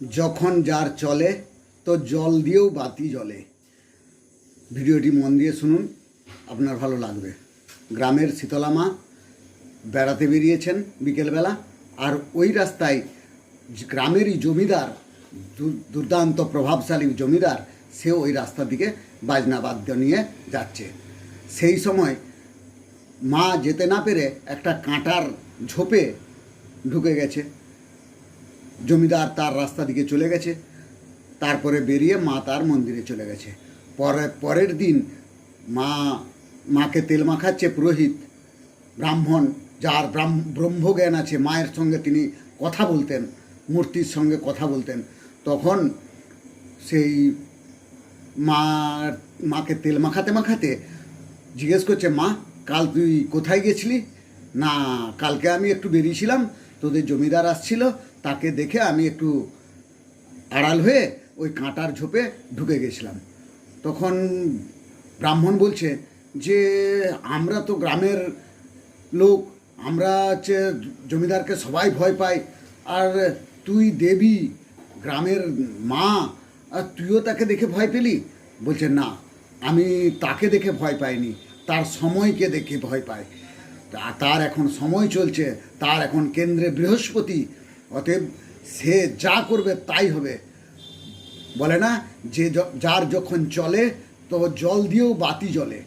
যখন যার চলে, তো জল দিয়েও বাতি জ্বলে। ভিডিওটি মন দিয়ে শুনুন, আপনার ভালো লাগবে। গ্রামের শীতলা মা বেড়াতে বেরিয়েছেন বিকেলবেলা, আর ওই রাস্তায় গ্রামেরই জমিদার দুর্দান্ত প্রভাবশালী জমিদার সে ওই রাস্তার দিকে বাজনা বাদ্য নিয়ে যাচ্ছে। সেই সময় মা যেতে না পেরে একটা কাঁটার ঝোপে ঢুকে গেছে। জমিদার তার রাস্তা দিকে চলে গেছে, তারপরে বেরিয়ে মা তার মন্দিরে চলে গেছে। পরে, পরের দিন মা, মাকে তেল মাখাচ্ছে পুরোহিত, ব্রাহ্মণ, যার ব্রাহ্ম, ব্রহ্মজ্ঞান আছে, মায়ের সঙ্গে তিনি কথা বলতেন, মূর্তির সঙ্গে কথা বলতেন। তখন সেই মা, মাকে তেল মাখাতে মাখাতে জিজ্ঞেস করছে, মা, কাল তুই কোথায় গেছিলি? না, কালকে আমি একটু বেরিয়েছিলাম, তোদের জমিদার আসছিল, তাকে দেখে আমি একটু আড়াল হয়ে ওই কাঁটার ঝোপে ঢুকে গেছিলাম। তখন ব্রাহ্মণ বলছে যে, আমরা তো গ্রামের লোক, আমরা হচ্ছে জমিদারকে সবাই ভয় পাই, আর তুই দেবী, গ্রামের মা, আর তুইও তাকে দেখে ভয় পেলি? বলছে, না, আমি তাকে দেখে ভয় পাইনি, তার সময়কে দেখে ভয় পাই। তার এখন সময় চলছে, তার এখন কেন্দ্রে বৃহস্পতি, অতএব সে যা করবে তাই হবে। বলে না যে, যার যখন চলে, তো জল দিয়েও বাতি জ্বলে।